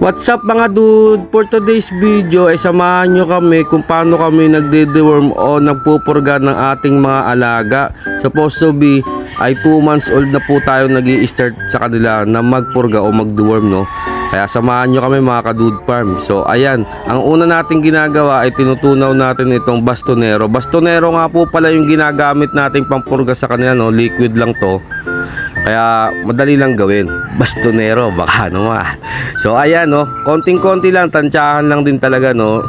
What's up mga dude? For today's video ay samahan nyo kami kung paano kami nagde-deworm o nagpupurga ng ating mga alaga. Supposed to be ay 2 months old na po tayo nag start sa kanila na magpurga o mag-deworm no. Kaya samahan nyo kami mga ka-dude farm. So ayan, ang una nating ginagawa ay tinutunaw natin itong bastonero. Bastonero nga po pala yung ginagamit nating pampurga sa kanila no, liquid lang to. Kaya madali lang gawin. Bastonero, baka naman. So ayan no, konting-konti lang, tansyahan lang din talaga no.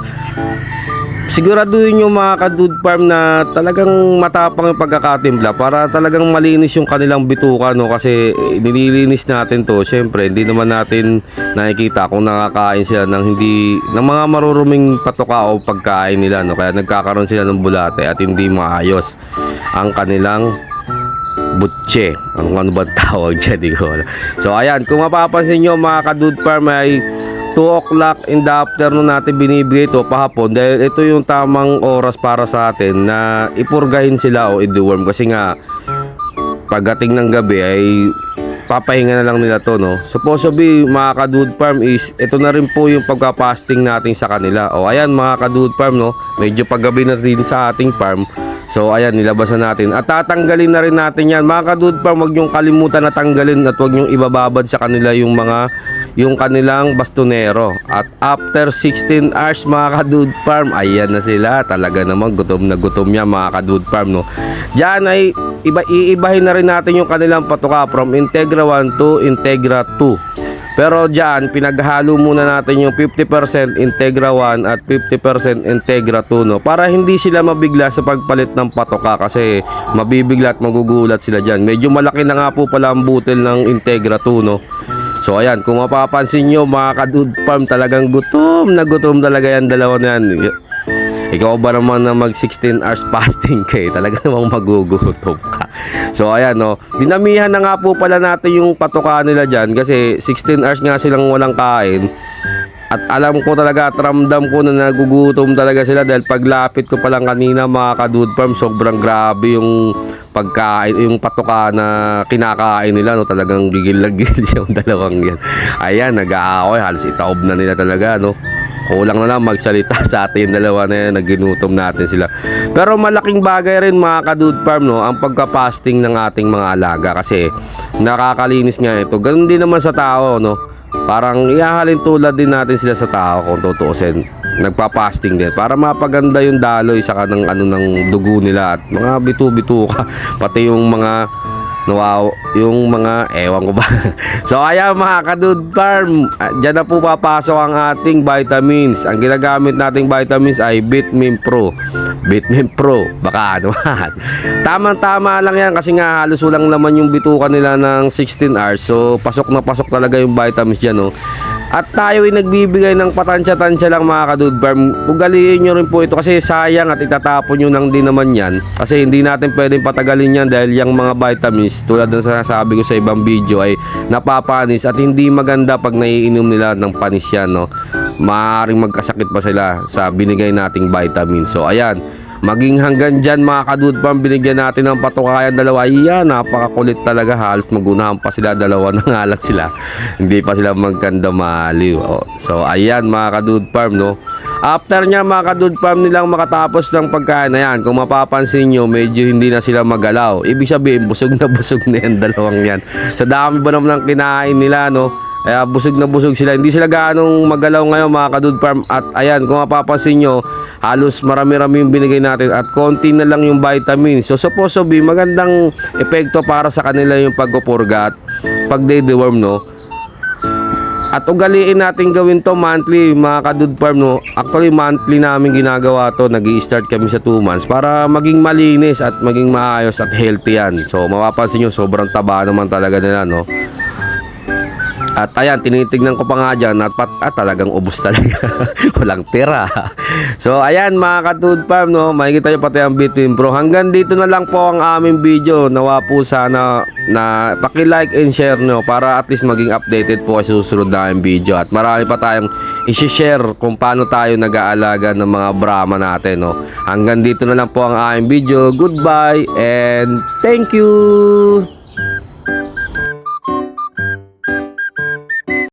Siguraduhin yung mga ka-dude farm na talagang matapang yung pagkakatimpla para talagang malinis yung kanilang bituka no kasi nililinis natin to syempre hindi naman natin nakikita kung nakakain sila ng hindi ng mga maruruming patoka o pagkain nila no kaya nagkakaroon sila ng bulate at hindi maayos ang kanilang butche. Ano ano ba tawag dyan? Di ko alam. So ayan, kung mapapansin nyo mga ka-dude farm ay 2 o'clock in the afternoon natin binibigay ito pahapon dahil ito yung tamang oras para sa atin na ipurgahin sila o i-deworm kasi nga pagdating ng gabi ay papahinga na lang nila to no supposed to be mga ka-dude farm is ito na rin po yung pagka-fasting natin sa kanila o ayan mga ka-dude farm no medyo paggabi na din sa ating farm So ayan, nilabasan natin. At tatanggalin na rin natin yan. Mga kadud farm, huwag niyong kalimutan na tanggalin at huwag niyong ibababad sa kanila yung mga yung kanilang bastonero. At after 16 hours mga kadud farm, ayan na sila. Talaga naman gutom na gutom yan mga kadud farm no. Diyan ay iba iibahin na rin natin yung kanilang patuka from Integra 1 to Integra 2. Pero diyan pinaghalo muna natin yung 50% Integra 1 at 50% Integra 2 no para hindi sila mabigla sa pagpalit ng patoka kasi mabibigla at magugulat sila diyan. Medyo malaki na nga po pala ang butil ng Integra 2 no. So ayan, kung mapapansin nyo mga kadud farm talagang gutom na gutom talaga yan dalawa na yan. Ikaw ba naman na mag 16 hours fasting kay talaga namang magugutom ka. So ayan no, dinamihan na nga po pala natin yung patoka nila dyan kasi 16 hours nga silang walang kain. At alam ko talaga at ramdam ko na nagugutom talaga sila dahil paglapit ko pa lang kanina mga kadud farm sobrang grabe yung pagkain yung patoka na kinakain nila no talagang gigil na gigil yung dalawang yan. Ayan nag-aaway halos itaob na nila talaga no. Kulang na lang magsalita sa atin dalawa na yan, naginutom natin sila. Pero malaking bagay rin mga ka-dude farm no, ang pagka-fasting ng ating mga alaga kasi nakakalinis nga ito. Ganun din naman sa tao no. Parang ihahalin tulad din natin sila sa tao kung tutuusin. Nagpa-fasting din para mapaganda yung daloy sa kanang ano ng dugo nila at mga bitu-bitu ka pati yung mga Wow, yung mga ewan ko ba. so ayan mga kadud farm, ah, dyan na po papasok ang ating vitamins. Ang ginagamit nating vitamins ay Bitmin Pro. Bitmin Pro, baka ano man. Tamang-tama lang yan kasi nga halos walang laman yung bituka nila ng 16 hours. So pasok na pasok talaga yung vitamins dyan no. At tayo ay nagbibigay ng patansya-tansya lang mga kadud farm. Ugaliin nyo rin po ito kasi sayang at itatapon nyo nang din naman yan. Kasi hindi natin pwedeng patagalin yan dahil yung mga vitamins tulad ng sinasabi ko sa ibang video ay napapanis at hindi maganda pag naiinom nila ng panis yan. No? Maaaring magkasakit pa sila sa binigay nating vitamin. So ayan, Maging hanggang dyan mga kadud farm, binigyan natin ng patukayan dalawa. Iyan, napakakulit talaga. Halos magunahan pa sila, dalawa na ngalat sila. Hindi pa sila magkanda maliw. Oh, so ayan mga kadud farm, no. After nya mga kadud farm nilang makatapos ng pagkain na kung mapapansin nyo, medyo hindi na sila magalaw. Ibig sabihin, busog na busog na yan, dalawang yan. Sa dami ba naman ng kinain nila, no. Kaya busog na busog sila. Hindi sila ganong magalaw ngayon mga kadud farm. At ayan, kung mapapansin nyo, halos marami-rami yung binigay natin at konti na lang yung vitamins. So supposed to be magandang epekto para sa kanila yung pagpupurga at pag-deworm no. At ugaliin natin gawin to monthly mga kadud farm no. Actually monthly namin ginagawa to. nag start kami sa 2 months para maging malinis at maging maayos at healthy yan. So mapapansin nyo sobrang taba naman talaga nila no. At ayan, tinitignan ko pa nga dyan at, pat, at talagang ubos talaga. Walang tira. So ayan mga katud farm, no? makikita nyo pati ang Between Pro. Hanggang dito na lang po ang aming video. Nawa po sana na paki-like and share nyo para at least maging updated po sa susunod na aming video. At marami pa tayong isi-share kung paano tayo nag-aalaga ng mga Brahma natin. No? Hanggang dito na lang po ang aming video. Goodbye and thank you!